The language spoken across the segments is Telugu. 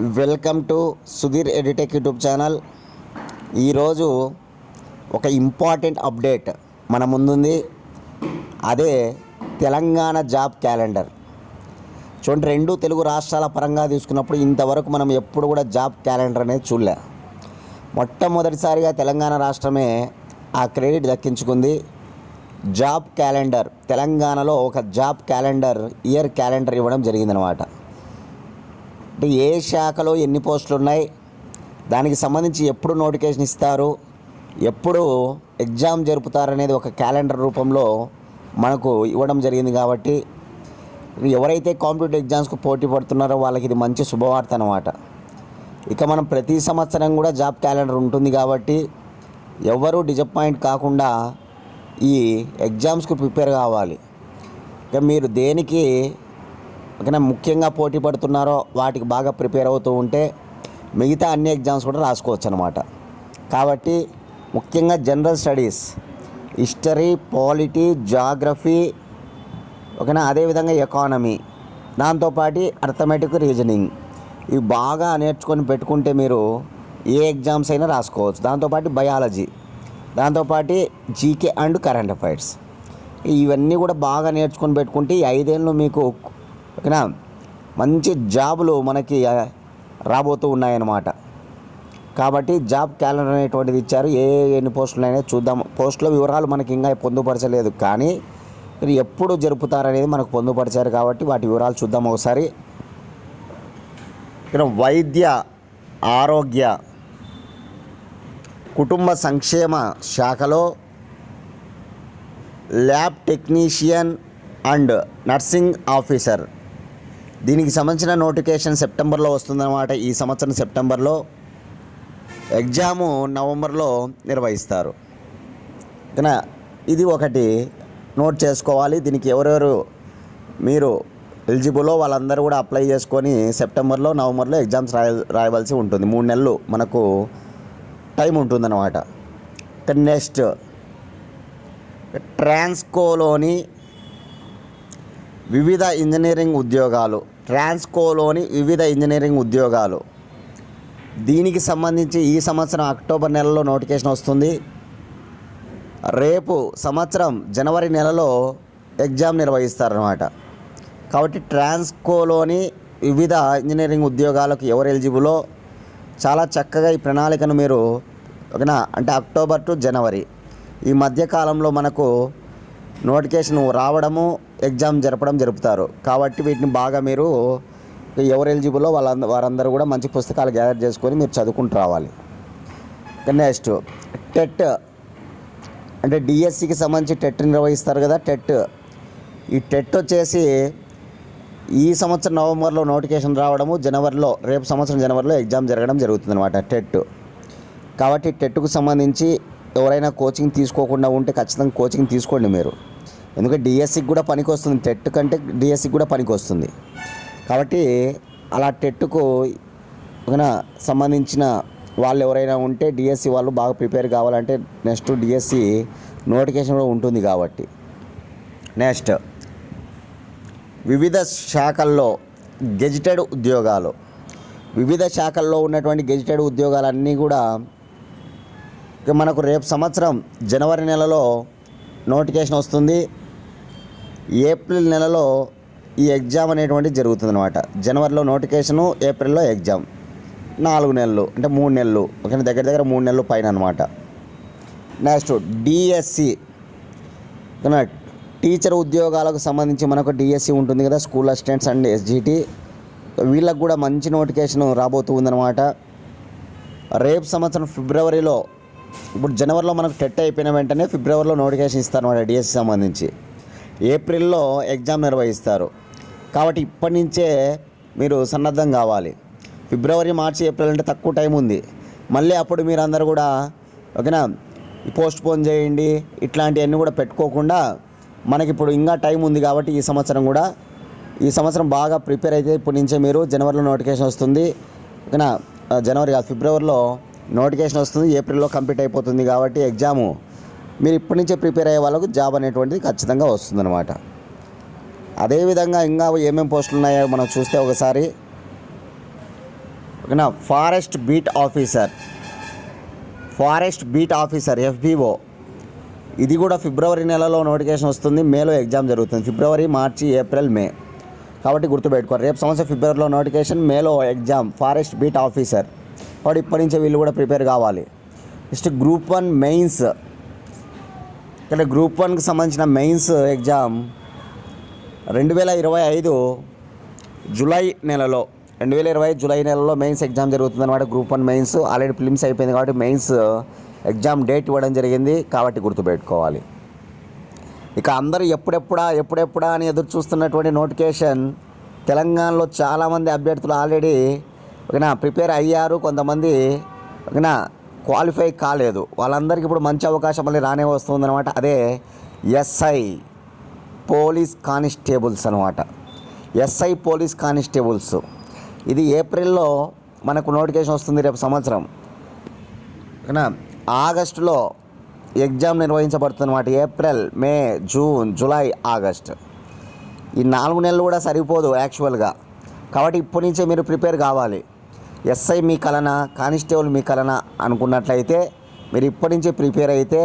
Welcome to Sudheer Edutech YouTube channel. ఈరోజు ఒక ఇంపార్టెంట్ అప్డేట్ మన ముందుంది. అదే తెలంగాణ జాబ్ క్యాలెండర్. చూడండి రెండు తెలుగు రాష్ట్రాల పరంగా తీసుకున్నప్పుడు ఇంతవరకు మనం ఎప్పుడు కూడా జాబ్ క్యాలెండర్ అనేది చూడలే. మొట్టమొదటిసారిగా తెలంగాణ రాష్ట్రమే ఆ క్రెడిట్ దక్కించుకుంది. జాబ్ క్యాలెండర్ తెలంగాణలో ఒక జాబ్ క్యాలెండర్ ఇయర్ క్యాలెండర్ ఇవ్వడం జరిగిందనమాట అంటే ఏ శాఖలో ఎన్ని పోస్టులు ఉన్నాయి దానికి సంబంధించి ఎప్పుడు నోటిఫికేషన్ ఇస్తారు ఎప్పుడు ఎగ్జామ్ జరుపుతారనేది ఒక క్యాలెండర్ రూపంలో మనకు ఇవ్వడం జరిగింది కాబట్టి ఎవరైతే కాంపిటేటివ్ ఎగ్జామ్స్కు పోటీ పడుతున్నారో వాళ్ళకి ఇది మంచి శుభవార్త అనమాట ఇక మనం ప్రతి సంవత్సరం కూడా జాబ్ క్యాలెండర్ ఉంటుంది కాబట్టి ఎవరు డిజపాయింట్ కాకుండా ఈ ఎగ్జామ్స్కు ప్రిపేర్ కావాలి. ఇక మీరు దేనికి ఓకేనా? ముఖ్యంగా పోటీ పడుతున్నారో వాటికి బాగా ప్రిపేర్ అవుతూ ఉంటే మిగతా అన్ని ఎగ్జామ్స్ కూడా రాసుకోవచ్చు అనమాట కాబట్టి ముఖ్యంగా general studies history polity geography ఓకేనా? అదేవిధంగా ఎకానమీ దాంతోపాటు అర్థమెటిక్ రీజనింగ్. ఇవి బాగా నేర్చుకొని పెట్టుకుంటే మీరు ఏ ఎగ్జామ్స్ అయినా రాసుకోవచ్చు. దాంతోపాటు బయాలజీ దాంతోపాటు జీకే అండ్ కరెంట్ అఫైర్స్. ఇవన్నీ కూడా బాగా నేర్చుకొని పెట్టుకుంటే ఈ ఐదేళ్ళు మీకు ఓకేనా? మంచి జాబులు మనకి రాబోతూ ఉన్నాయన్నమాట. కాబట్టి జాబ్ క్యాలెండర్ అనేటువంటిది ఇచ్చారు. ఏ ఏ ఎన్ని పోస్టులు అయినా చూద్దాం. పోస్టుల వివరాలు మనకి ఇంకా పొందుపరచలేదు. కానీ మీరు ఎప్పుడు జరుపుతారనేది మనకు పొందుపరిచారు కాబట్టి వాటి వివరాలు చూద్దాం ఒకసారి. ఇక్కడ వైద్య ఆరోగ్య కుటుంబ సంక్షేమ శాఖలో lab technician and nursing officer. దీనికి సంబంధించిన నోటిఫికేషన్ సెప్టెంబర్లో వస్తుందన్నమాట. ఈ సంవత్సరం సెప్టెంబర్లో ఎగ్జాము నవంబర్లో నిర్వహిస్తారు. ఓకేనా? ఇది ఒకటి నోట్ చేసుకోవాలి. దీనికి ఎవరెవరు మీరు ఎలిజిబుల్లో వాళ్ళందరూ కూడా అప్లై చేసుకొని సెప్టెంబర్లో నవంబర్లో ఎగ్జామ్స్ రాయ రాయవలసి ఉంటుంది. మూడు నెలలు మనకు టైం ఉంటుందన్నమాట. నెక్స్ట్. ట్రాన్స్కోలోని వివిధ ఇంజనీరింగ్ ఉద్యోగాలు. ట్రాన్స్కోలోని వివిధ ఇంజనీరింగ్ ఉద్యోగాలు. దీనికి సంబంధించి ఈ సంవత్సరం అక్టోబర్ నెలలో నోటిఫికేషన్ వస్తుంది. రేపు సంవత్సరం జనవరి నెలలో ఎగ్జామ్ నిర్వహిస్తారనమాట కాబట్టి ట్రాన్స్కోలోని వివిధ ఇంజనీరింగ్ ఉద్యోగాలకు ఎవరు ఎలిజిబులో చాలా చక్కగా ఈ ప్రణాళికను మీరు ఓకేనా అంటే అక్టోబర్ టు జనవరి. ఈ మధ్యకాలంలో మనకు నోటిఫికేషన్ రావడము ఎగ్జామ్ జరపడం జరుపుతారు. కాబట్టి వీటిని బాగా మీరు ఎవరు ఎలిజిబుల్లో వాళ్ళంద వారందరూ కూడా మంచి పుస్తకాలు గ్యాదర్ చేసుకొని మీరు చదువుకుంటూ రావాలి. Next TET. అంటే డిఎస్సికి సంబంధించి టెట్ నిర్వహిస్తారు కదా టెట్. ఈ టెట్ వచ్చేసి ఈ సంవత్సరం నవంబర్లో నోటిఫికేషన్ రావడము జనవరిలో రేపు సంవత్సరం జనవరిలో ఎగ్జామ్ జరగడం జరుగుతుంది అనమాట టెట్. కాబట్టి టెట్కు సంబంధించి ఎవరైనా కోచింగ్ తీసుకోకుండా ఉంటే ఖచ్చితంగా కోచింగ్ తీసుకోండి మీరు. ఎందుకంటే డిఎస్సికి కూడా పనికి వస్తుంది. టెట్ కంటే డిఎస్సికి కూడా పనికి వస్తుంది. కాబట్టి అలా టెట్కు సంబంధించిన వాళ్ళు ఎవరైనా ఉంటే డిఎస్సి వాళ్ళు బాగా ప్రిపేర్ కావాలంటే నెక్స్ట్ డిఎస్సి నోటిఫికేషన్ కూడా ఉంటుంది కాబట్టి. నెక్స్ట్ వివిధ శాఖల్లో గెజిటెడ్ ఉద్యోగాలు. వివిధ శాఖల్లో ఉన్నటువంటి గెజిటెడ్ ఉద్యోగాలన్నీ కూడా మనకు రేపు సంవత్సరం జనవరి నెలలో నోటిఫికేషన్ వస్తుంది. ఏప్రిల్ నెలలో ఈ ఎగ్జామ్ అనేటువంటిది జరుగుతుంది అనమాట జనవరిలో నోటిఫికేషను ఏప్రిల్లో ఎగ్జామ్. నాలుగు నెలలు అంటే మూడు నెలలు. ఓకే దగ్గర దగ్గర మూడు నెలలు పైన అనమాట నెక్స్ట్ డిఎస్సి. టీచర్ ఉద్యోగాలకు సంబంధించి మనకు డిఎస్సి ఉంటుంది కదా స్కూల్ అసిస్టెంట్స్ అండ్ ఎస్జిటి. వీళ్ళకు కూడా మంచి నోటిఫికేషన్ రాబోతూ ఉందన్నమాట. రేపు సంవత్సరం ఫిబ్రవరిలో ఇప్పుడు జనవరిలో మనకు టెట్ అయిపోయిన వెంటనే ఫిబ్రవరిలో నోటిఫికేషన్ ఇస్తారన్నమాట డిఎస్సి సంబంధించి. ఏప్రిల్లో ఎగ్జామ్ నిర్వహిస్తారు. కాబట్టి ఇప్పటి నుంచే మీరు సన్నద్ధం కావాలి. ఫిబ్రవరి మార్చి ఏప్రిల్ అంటే తక్కువ టైం ఉంది. మళ్ళీ అప్పుడు మీరు అందరు కూడా ఓకేనా? పోస్ట్ పోన్ చేయండి. ఇట్లాంటివన్నీ కూడా పెట్టుకోకుండా మనకి ఇప్పుడు ఇంకా టైం ఉంది కాబట్టి ఈ సంవత్సరం కూడా ఈ సంవత్సరం బాగా ప్రిపేర్ అయితే ఇప్పటి నుంచే మీరు జనవరిలో నోటిఫికేషన్ వస్తుంది. ఓకేనా? జనవరి కాదు ఫిబ్రవరిలో నోటిఫికేషన్ వస్తుంది ఏప్రిల్లో కంప్లీట్ అయిపోతుంది కాబట్టి ఎగ్జాము. మీరు ఇప్పటి నుంచే ప్రిపేర్ అయ్యే వాళ్ళకు జాబ్ అనేటువంటిది ఖచ్చితంగా వస్తుందన్నమాట. అదేవిధంగా ఇంకా ఏమేమి పోస్టులు ఉన్నాయో మనం చూస్తే ఒకసారి. ఓకేనా? Forest beat officer. Forest beat officer FBO. ఇది కూడా ఫిబ్రవరి నెలలో నోటిఫికేషన్ వస్తుంది మేలో ఎగ్జామ్ జరుగుతుంది. February March April May. కాబట్టి గుర్తుపెట్టుకోరు రేపు సంవత్సరం ఫిబ్రవరిలో నోటిఫికేషన్ మేలో ఎగ్జామ్ ఫారెస్ట్ బీట్ ఆఫీసర్. వాడు ఇప్పటి నుంచే వీళ్ళు కూడా ప్రిపేర్ కావాలి. Next group one mains. ఇక్కడ గ్రూప్ వన్కి సంబంధించిన మెయిన్స్ ఎగ్జామ్ రెండు వేల ఇరవై ఐదు జూలై నెలలో రెండు వేల ఇరవై జూలై నెలలో మెయిన్స్ ఎగ్జామ్ జరుగుతుంది అనమాట group one mains. Already prelims అయిపోయింది కాబట్టి మెయిన్స్ ఎగ్జామ్ డేట్ ఇవ్వడం జరిగింది కాబట్టి గుర్తుపెట్టుకోవాలి. ఇక అందరూ ఎప్పుడెప్పుడా ఎప్పుడెప్పుడా అని ఎదురు చూస్తున్నటువంటి నోటిఫికేషన్ తెలంగాణలో చాలామంది అభ్యర్థులు ఆల్రెడీ ఓకేనా? ప్రిపేర్ అయ్యారు కొంతమంది ఓకేనా? క్వాలిఫై కాలేదు. వాళ్ళందరికీ ఇప్పుడు మంచి అవకాశం మళ్ళీ రానే వస్తుందన్నమాట. అదే ఎస్ఐ పోలీస్ కానిస్టేబుల్స్ అనమాట ఎస్ఐ పోలీస్ కానిస్టేబుల్స్. ఇది ఏప్రిల్లో మనకు నోటిఫికేషన్ వస్తుంది రేపు సంవత్సరం. ఓకేనా? ఆగస్టులో ఎగ్జామ్ నిర్వహించబడుతుంది అనమాట April May June July August. ఈ నాలుగు నెలలు కూడా సరిపోదు యాక్చువల్గా. కాబట్టి ఇప్పటి నుంచే మీరు ప్రిపేర్ కావాలి. ఎస్ఐ మీ కలన కానిస్టేబుల్ మీ కలన అనుకున్నట్లయితే మీరు ఇప్పటి నుంచే ప్రిపేర్ అయితే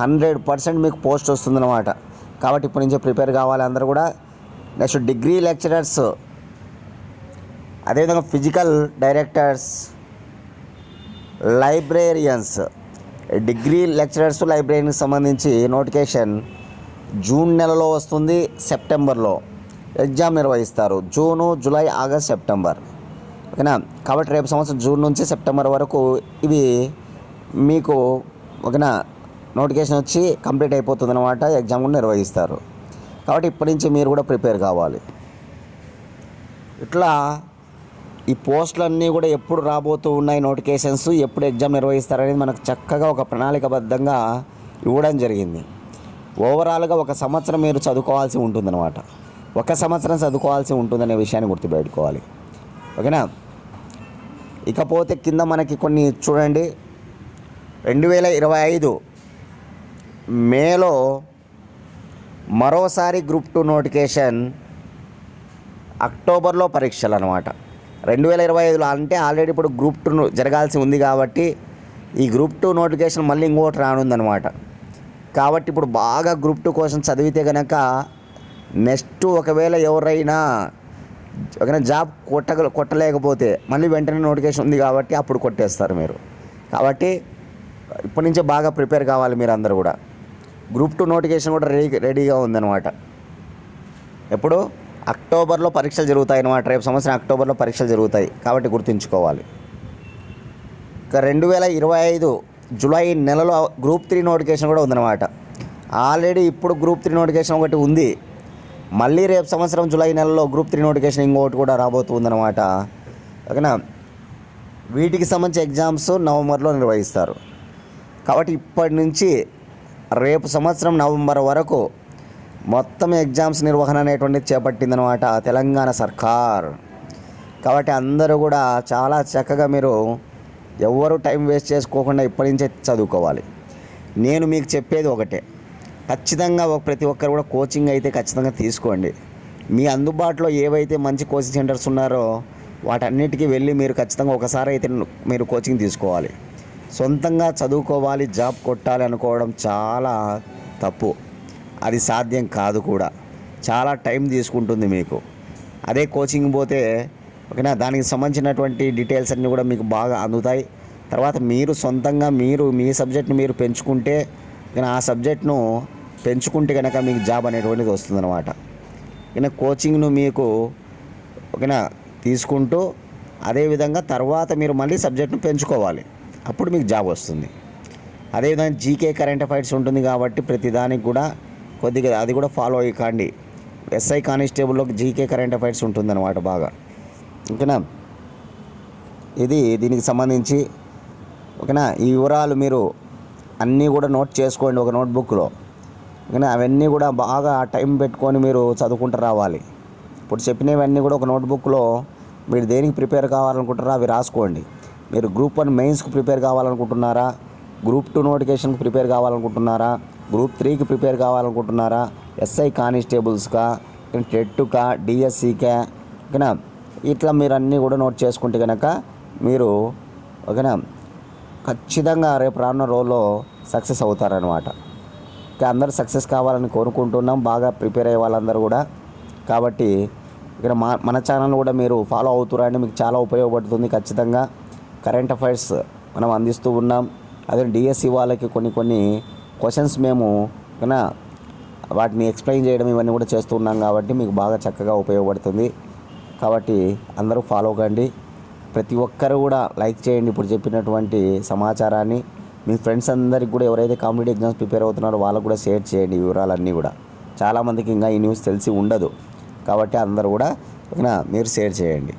హండ్రెడ్ పర్సెంట్ మీకు పోస్ట్ వస్తుందన్నమాట. కాబట్టి ఇప్పటి నుంచే ప్రిపేర్ కావాలి అందరూ కూడా. నెక్స్ట్ డిగ్రీ లెక్చరర్స్ అదేవిధంగా physical directors librarians degree lecturers లైబ్రరీకి సంబంధించి నోటిఫికేషన్ జూన్ నెలలో వస్తుంది సెప్టెంబర్లో. ఎగ్జామ్ నిర్వహిస్తారు జూను జూలై ఆగస్ట్ సెప్టెంబర్. ఓకేనా? కాబట్టి రేపు సంవత్సరం జూన్ నుంచి సెప్టెంబర్ వరకు ఇవి మీకు ఓకేనా నోటిఫికేషన్ వచ్చి కంప్లీట్ అయిపోతుంది అనమాట ఎగ్జామ్ కూడా నిర్వహిస్తారు. కాబట్టి ఇప్పటి నుంచి మీరు కూడా ప్రిపేర్ కావాలి. ఇట్లా ఈ పోస్టులన్నీ కూడా ఎప్పుడు రాబోతూ ఉన్నాయి నోటిఫికేషన్స్ ఎప్పుడు ఎగ్జామ్ నిర్వహిస్తారనేది మనకు చక్కగా ఒక ప్రణాళికబద్ధంగా ఇవ్వడం జరిగింది. ఓవరాల్గా ఒక సంవత్సరం మీరు చదువుకోవాల్సి ఉంటుందన్నమాట. ఒక సంవత్సరం చదువుకోవాల్సి ఉంటుందనే విషయాన్ని గుర్తుపెట్టుకోవాలి. ఓకేనా? ఇకపోతే కింద మనకి కొన్ని చూడండి. రెండు వేల ఇరవై ఐదు మేలో మరోసారి గ్రూప్ టూ నోటిఫికేషన్ అక్టోబర్లో పరీక్షలు అనమాట రెండు వేల ఇరవై ఐదులో అంటే ఆల్రెడీ ఇప్పుడు గ్రూప్ టూ జరగాల్సి ఉంది కాబట్టి ఈ గ్రూప్ టూ నోటిఫికేషన్ మళ్ళీ ఇంకోటి రానుందనమాట కాబట్టి ఇప్పుడు బాగా గ్రూప్ టూ కోసం చదివితే కనుక నెక్స్ట్ ఒకవేళ ఎవరైనా ఒకవేళ జాబ్ కొట్ట కొట్టలేకపోతే మళ్ళీ వెంటనే నోటిఫికేషన్ ఉంది కాబట్టి అప్పుడు కొట్టేస్తారు మీరు. కాబట్టి ఇప్పటి నుంచే బాగా ప్రిపేర్ కావాలి మీరు అందరూ కూడా. గ్రూప్ టూ నోటిఫికేషన్ కూడా రెడీ రెడీగా ఉందన్నమాట. ఎప్పుడు? అక్టోబర్లో పరీక్షలు జరుగుతాయి అన్నమాట రేపు సంవత్సరం అక్టోబర్లో పరీక్షలు జరుగుతాయి కాబట్టి గుర్తుంచుకోవాలి. ఇక రెండు వేల ఇరవై ఐదు జూలై నెలలో గ్రూప్ త్రీ నోటిఫికేషన్ కూడా ఉందన్నమాట. ఆల్రెడీ ఇప్పుడు గ్రూప్ త్రీ నోటిఫికేషన్ ఒకటి ఉంది. మళ్ళీ రేపు సంవత్సరం జూలై నెలలో గ్రూప్ త్రీ నోటిఫికేషన్ ఇంకోటి కూడా రాబోతుందన్నమాట. ఓకేనా? వీటికి సంబంధించి ఎగ్జామ్స్ నవంబర్లో నిర్వహిస్తారు. కాబట్టి ఇప్పటి నుంచి రేపు సంవత్సరం నవంబర్ వరకు మొత్తం ఎగ్జామ్స్ నిర్వహణ అనేటువంటిది చేపట్టిందనమాట తెలంగాణ సర్కార్. కాబట్టి అందరూ కూడా చాలా చక్కగా మీరు ఎవ్వరు టైం వేస్ట్ చేసుకోకుండా ఇప్పటి నుంచే చదువుకోవాలి. నేను మీకు చెప్పేది ఒకటే. ఖచ్చితంగా ఒక ప్రతి ఒక్కరు కూడా కోచింగ్ అయితే ఖచ్చితంగా తీసుకోండి. మీ అందుబాటులో ఏవైతే మంచి కోచింగ్ సెంటర్స్ ఉన్నారో వాటన్నిటికీ వెళ్ళి మీరు ఖచ్చితంగా ఒకసారి అయితే మీరు కోచింగ్ తీసుకోవాలి. సొంతంగా చదువుకోవాలి జాబ్ కొట్టాలి అనుకోవడం చాలా తప్పు. అది సాధ్యం కాదు కూడా. చాలా టైం తీసుకుంటుంది మీకు. అదే కోచింగ్ పోతే ఓకేనా దానికి సంబంధించినటువంటి డీటెయిల్స్ అన్నీ కూడా మీకు బాగా అందుతాయి. తర్వాత మీరు సొంతంగా మీరు మీ సబ్జెక్ట్ని మీరు పెంచుకుంటే ఓకేనా ఆ సబ్జెక్ట్ను పెంచుకుంటే కనుక మీకు జాబ్ అనేటువంటిది వస్తుందన్నమాట. ఓకేనా కోచింగ్ను మీకు ఓకేనా తీసుకుంటూ అదేవిధంగా తర్వాత మీరు మళ్ళీ సబ్జెక్ట్ను పెంచుకోవాలి. అప్పుడు మీకు జాబ్ వస్తుంది. అదేవిధంగా జీకే కరెంట్ అఫైర్స్ ఉంటుంది కాబట్టి ప్రతిదానికి కూడా కొద్దిగా అది కూడా ఫాలో అయ్యి కాండి ఎస్ఐ కానిస్టేబుల్లో జీకే కరెంట్ అఫైర్స్ ఉంటుందన్నమాట బాగా. ఓకేనా? ఇది దీనికి సంబంధించి ఓకేనా ఈ వివరాలు మీరు అన్నీ కూడా నోట్ చేసుకోండి ఒక నోట్బుక్లో. కానీ అవన్నీ కూడా బాగా టైం పెట్టుకొని మీరు చదువుకుంటూ రావాలి. ఇప్పుడు చెప్పినవన్నీ కూడా ఒక నోట్బుక్లో మీరు దేనికి ప్రిపేర్ కావాలనుకుంటారో అవి రాసుకోండి. మీరు గ్రూప్ వన్ మెయిన్స్కి ప్రిపేర్ కావాలనుకుంటున్నారా? గ్రూప్ టూ నోటిఫికేషన్కి ప్రిపేర్ కావాలనుకుంటున్నారా? గ్రూప్ త్రీకి ప్రిపేర్ కావాలనుకుంటున్నారా? ఎస్ఐ కానిస్టేబుల్స్కా? టెట్టుకా డిఎస్సికా? ఓకేనా? ఇట్లా మీరు అన్నీ కూడా నోట్ చేసుకుంటే కనుక మీరు ఓకేనా? ఖచ్చితంగా రేపు రానున్న రోజులో సక్సెస్ అవుతారనమాట అందరూ సక్సెస్ కావాలని కోరుకుంటున్నాం బాగా ప్రిపేర్ అయ్యే వాళ్ళందరూ కూడా. కాబట్టి ఇక్కడ మా మన ఛానల్ కూడా మీరు ఫాలో అవుతురండి మీకు చాలా ఉపయోగపడుతుంది ఖచ్చితంగా. కరెంట్ అఫైర్స్ మనం అందిస్తూ ఉన్నాం. అదే డిఎస్సి వాళ్ళకి కొన్ని కొన్ని క్వశ్చన్స్ మేము వాటిని ఎక్స్ప్లెయిన్ చేయడం ఇవన్నీ కూడా చేస్తూ ఉన్నాం కాబట్టి మీకు బాగా చక్కగా ఉపయోగపడుతుంది. కాబట్టి అందరూ ఫాలో కండి. ప్రతి ఒక్కరు కూడా లైక్ చేయండి ఇప్పుడు చెప్పినటువంటి సమాచారాన్ని. మీ ఫ్రెండ్స్ అందరికి కూడా ఎవరైతే కాంపిటేటివ్ ఎగ్జామ్స్ ప్రిపేర్ అవుతున్నారో వాళ్ళకు కూడా షేర్ చేయండి వివరాలన్నీ కూడా. చాలామందికి ఇంకా ఈ న్యూస్ తెలిసి ఉండదు. కాబట్టి అందరూ కూడా మీరు షేర్ చేయండి.